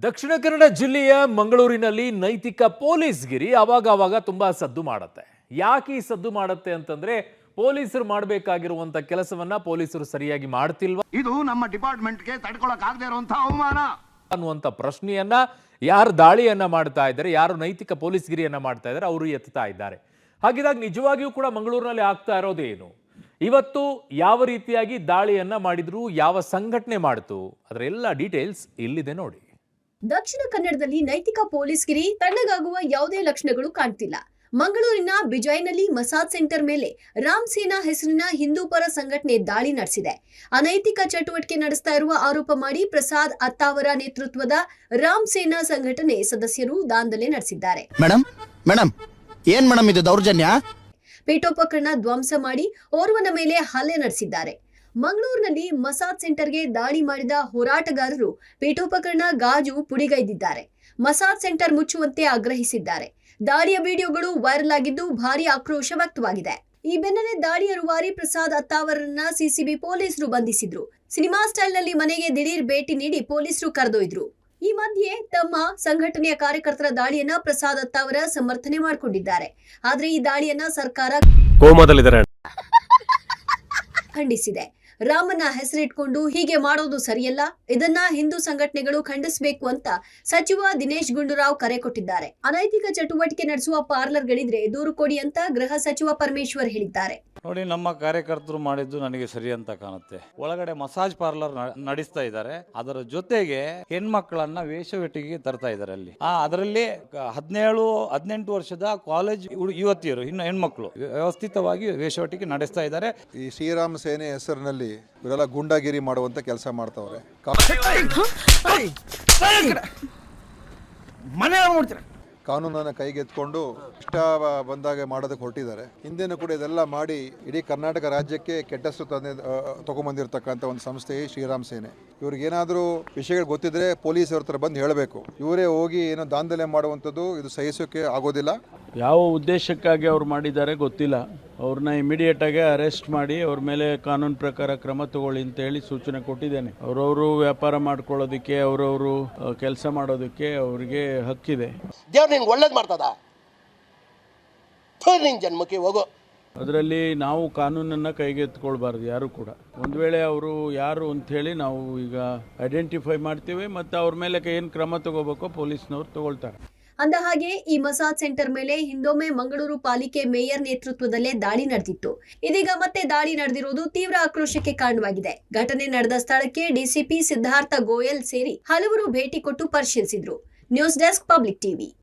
ದಕ್ಷಿಣ ಕನ್ನಡ ಜಿಲ್ಲೆಯ ಮಂಗಳೂರಿನಲ್ಲಿ ನೈತಿಕ ಪೊಲೀಸ್ಗಿರಿ ಅವಾಗ ಅವಾಗ ತುಂಬಾ ಸದ್ದು ಮಾಡುತ್ತೆ. ಯಾಕೆ ಈ ಸದ್ದು ಮಾಡುತ್ತೆ ಅಂತಂದ್ರೆ ಪೊಲೀಸರು ಮಾಡಬೇಕಾಗಿರುವಂತ ಕೆಲಸವನ್ನ ಪೊಲೀಸರು ಸರಿಯಾಗಿ ಮಾಡ್ತಿಲ್ವ? ಇದು ನಮ್ಮ ಡಿಪಾರ್ಟ್ಮೆಂಟ್ಗೆ ತಡ್ಕೊಳಕ್ ಆಗದೆ ಇರುವಂತಹ ಅವಮಾನ. ಅನ್ನುವಂಥ ಪ್ರಶ್ನೆಯನ್ನ ಯಾರು ದಾಳಿಯನ್ನ ಮಾಡ್ತಾ ಇದ್ದಾರೆ ಯಾರು ನೈತಿಕ ಪೊಲೀಸ್ ಗಿರಿಯನ್ನ ಮಾಡ್ತಾ ಇದ್ದಾರೆ ಅವರು ಎತ್ತಾ ಇದ್ದಾರೆ. ಹಾಗಿದಾಗ ನಿಜವಾಗಿಯೂ ಕೂಡ ಮಂಗಳೂರಿನಲ್ಲಿ ಆಗ್ತಾ ಇರೋದೇನು ಇವತ್ತು ಯಾವ ರೀತಿಯಾಗಿ ದಾಳಿಯನ್ನ ಮಾಡಿದ್ರು ಯಾವ ಸಂಘಟನೆ ಮಾಡಿತು ಅದರ ಎಲ್ಲ ಡೀಟೇಲ್ಸ್ ಇಲ್ಲಿದೆ ನೋಡಿ. ದಕ್ಷಿಣ ಕನ್ನಡದಲ್ಲಿ ನೈತಿಕ ಪೊಲೀಸ್ಗಿರಿ ತಣ್ಣಗಾಗುವ ಯಾವುದೇ ಲಕ್ಷಣಗಳು ಕಾಣ್ತಿಲ್ಲ. ಮಂಗಳೂರಿನ ಬಿಜಾಯ್ನಲ್ಲಿ ಮಸಾಜ್ ಸೆಂಟರ್ ಮೇಲೆ ರಾಮ್ ಸೇನಾ ಹೆಸರಿನ ಹಿಂದೂ ಪರ ಸಂಘಟನೆ ದಾಳಿ ನಡೆಸಿದೆ. ಅನೈತಿಕ ಚಟುವಟಿಕೆ ನಡೆಸ್ತಾ ಇರುವ ಆರೋಪ ಮಾಡಿ ಪ್ರಸಾದ್ ಅತ್ತಾವರ ನೇತೃತ್ವದ ರಾಮ್ ಸೇನಾ ಸಂಘಟನೆ ಸದಸ್ಯರು ದಾಂಧಲೆ ನಡೆಸಿದ್ದಾರೆ. ಮೇಡಮ್ ಮೇಡಮ್ ಏನ್ ಮೇಡಮ್ ಇದು ದೌರ್ಜನ್ಯ? ಪೀಠೋಪಕರಣ ಧ್ವಂಸ ಮಾಡಿ ಓರ್ವನ ಮೇಲೆ ಹಲ್ಲೆ ನಡೆಸಿದ್ದಾರೆ. ಮಂಗಳೂರಿನಲ್ಲಿ ಮಸಾಜ್ ಸೆಂಟರ್ಗೆ ದಾಳಿ ಮಾಡಿದ ಹೋರಾಟಗಾರರು ಪೀಠೋಪಕರಣ ಗಾಜು ಪುಡಿಗೈದಿದ್ದಾರೆ. ಮಸಾಜ್ ಸೆಂಟರ್ ಮುಚ್ಚುವಂತೆ ಆಗ್ರಹಿಸಿದ್ದಾರೆ. ದಾಳಿಯ ವಿಡಿಯೋಗಳು ವೈರಲ್ ಆಗಿದ್ದು ಭಾರಿ ಆಕ್ರೋಶ ವ್ಯಕ್ತವಾಗಿದೆ. ಈ ಬೆನ್ನಲ್ಲೇ ದಾಳಿಯ ರೂವಾರಿ ಪ್ರಸಾದ್ ಅತ್ತಾವರನ್ನ ಸಿಸಿಬಿ ಪೊಲೀಸರು ಬಂಧಿಸಿದ್ರು. ಸಿನಿಮಾ ಸ್ಟೈಲ್ನಲ್ಲಿ ಮನೆಗೆ ದಿಢೀರ್ ಭೇಟಿ ನೀಡಿ ಪೊಲೀಸರು ಕರೆದೊಯ್ದ್ರು. ಈ ಮಧ್ಯೆ ತಮ್ಮ ಸಂಘಟನೆಯ ಕಾರ್ಯಕರ್ತರ ದಾಳಿಯನ್ನ ಪ್ರಸಾದ್ ಅತ್ತಾವರ ಸಮರ್ಥನೆ ಮಾಡಿಕೊಂಡಿದ್ದಾರೆ. ಆದ್ರೆ ಈ ದಾಳಿಯನ್ನ ಸರ್ಕಾರ ಖಂಡಿಸಿದೆ. ರಾಮನ ಹೆಸರಿಟ್ಕೊಂಡು ಹೀಗೆ ಮಾಡೋದು ಸರಿಯಲ್ಲ? ಇದನ್ನ ಹಿಂದೂ ಸಂಘಟನೆಗಳು ಖಂಡಿಸಬೇಕು ಅಂತ ಸಚಿವ ದಿನೇಶ್ ಗುಂಡೂರಾವ್ ಕರೆ ಕೊಟ್ಟಿದ್ದಾರೆ. ಅನೈತಿಕ ಚಟುವಟಿಕೆ ನಡೆಸುವ ಪಾರ್ಲರ್ಗಳಿದ್ರೆ ದೂರು ಕೊಡಿ ಅಂತ ಗೃಹ ಸಚಿವ ಪರಮೇಶ್ವರ್ ಹೇಳಿದ್ದಾರೆ. ನೋಡಿ ನಮ್ಮ ಕಾರ್ಯಕರ್ತರು ಮಾಡಿದ್ದು ನನಗೆ ಸರಿ ಅಂತ ಕಾಣುತ್ತೆ ಒಳಗಡೆ ಮಸಾಜ್ ಪಾರ್ಲರ್ ನ- ನಡೆಸ್ತಾ ಇದ್ದಾರೆ ಅದರ ಜೊತೆಗೆ ಹೆಣ್ಮಕ್ಳನ್ನ ವೇಷವೆಟ್ಟಿಗೆ ತರ್ತಾ ಇದ್ದಾರೆ ಅಲ್ಲಿ ಆ ಅದರಲ್ಲಿ ಕ- ಹದಿನೇಳು ಹದಿನೆಂಟು ವರ್ಷದ ಕಾಲೇಜ್ ಯುವತಿಯರು ಇನ್ನು ಹೆಣ್ಮಕ್ಳು ವ್ಯವಸ್ಥಿತವಾಗಿ ವೇಷವೆಟ್ಟಿಗೆ ನಡೆಸ್ತಾ ಇದ್ದಾರೆ ಈ ಶ್ರೀರಾಮ ಸೇನೆ ಹೆಸರಿನಲ್ಲಿ ಇವರೆಲ್ಲ ಗುಂಡಾಗಿರಿ ಮಾಡುವಂತ ಕೆಲಸ ಮಾಡ್ತಾವ್ರೆ ಮನೆ ನೋಡ್ತೀರ ಕಾನೂನನ್ನ ಕೈಗೆತ್ಕೊಂಡು ಇಷ್ಟ ಬಂದಾಗ ಮಾಡೋದಕ್ಕೆ ಹೊರಟಿದ್ದಾರೆ. ಹಿಂದೆನೂ ಕೂಡ ಇದೆಲ್ಲ ಮಾಡಿ ಇಡೀ ಕರ್ನಾಟಕ ರಾಜ್ಯಕ್ಕೆ ಕೆಟ್ಟಷ್ಟು ತಂದೆ ತಗೊಂಬಂದಿರತಕ್ಕಂಥ ಒಂದು ಸಂಸ್ಥೆ ಶ್ರೀರಾಮ್ ಸೇನೆ. ಇವ್ರಿಗೇನಾದರೂ ವಿಷಯಗಳು ಗೊತ್ತಿದ್ರೆ ಪೊಲೀಸ್ ಅವ್ರ ಹತ್ರ ಬಂದು ಹೇಳಬೇಕು. ಇವರೇ ಹೋಗಿ ಏನೋ ದಾಂಧಲೆ ಮಾಡುವಂಥದ್ದು ಇದು ಸಹಿಸೋಕೆ ಆಗೋದಿಲ್ಲ. ಯಾವ ಉದ್ದೇಶಕ್ಕಾಗಿ ಅವ್ರು ಮಾಡಿದ್ದಾರೆ ಗೊತ್ತಿಲ್ಲ. ಅವ್ರನ್ನ ಇಮಿಡಿಯೇಟ್ ಆಗಿ ಅರೆಸ್ಟ್ ಮಾಡಿ ಅವ್ರ ಮೇಲೆ ಕಾನೂನು ಪ್ರಕಾರ ಕ್ರಮ ತಗೊಳ್ಳಿ ಅಂತ ಹೇಳಿ ಸೂಚನೆ ಕೊಟ್ಟಿದ್ದೇನೆ. ಅವರವರು ವ್ಯಾಪಾರ ಮಾಡ್ಕೊಳ್ಳೋದಕ್ಕೆ ಅವರವರು ಕೆಲಸ ಮಾಡೋದಕ್ಕೆ ಅವರಿಗೆ ಹಕ್ಕಿದೆ. ದೇವ್ರು ನಿಂಗೆ ಒಳ್ಳೇದು ಮಾಡ್ತದ? ನಿನ್ ಜನ್ಮಕ್ಕೆ ಹೋಗೋ. ಅದರಲ್ಲಿ ನಾವು ಕಾನೂನನ್ನು ಕೈಗೆತ್ಕೊಳ್ಬಾರ್ದು ಯಾರು ಕೂಡ. ಒಂದು ವೇಳೆ ಅವರು ಯಾರು ಅಂಥೇಳಿ ನಾವು ಈಗ ಐಡೆಂಟಿಫೈ ಮಾಡ್ತೀವಿ ಮತ್ತು ಅವ್ರ ಮೇಲೆ ಏನು ಕ್ರಮ ತಗೋಬೇಕೋ ಪೊಲೀಸ್ನವ್ರು ತಗೊಳ್ತಾರೆ. ಅಂದ ಹಾಗೆ ಈ ಮಸಾಜ್ ಸೆಂಟರ್ ಮೇಲೆ ಹಿಂದೊಮ್ಮೆ ಮಂಗಳೂರು ಪಾಲಿಕೆ ಮೇಯರ್ ನೇತೃತ್ವದಲ್ಲೇ ದಾಳಿ ನಡೆದಿತ್ತು. ಇದೀಗ ಮತ್ತೆ ದಾಳಿ ನಡೆದಿರುವುದು ತೀವ್ರ ಆಕ್ರೋಶಕ್ಕೆ ಕಾರಣವಾಗಿದೆ. ಘಟನೆ ನಡೆದ ಸ್ಥಳಕ್ಕೆ ಡಿಸಿಪಿ ಸಿದ್ಧಾರ್ಥ ಗೋಯಲ್ ಸೇರಿ ಹಲವರು ಭೇಟಿ ಕೊಟ್ಟು ಪರಿಶೀಲಿಸಿದ್ರು. News desk public TV.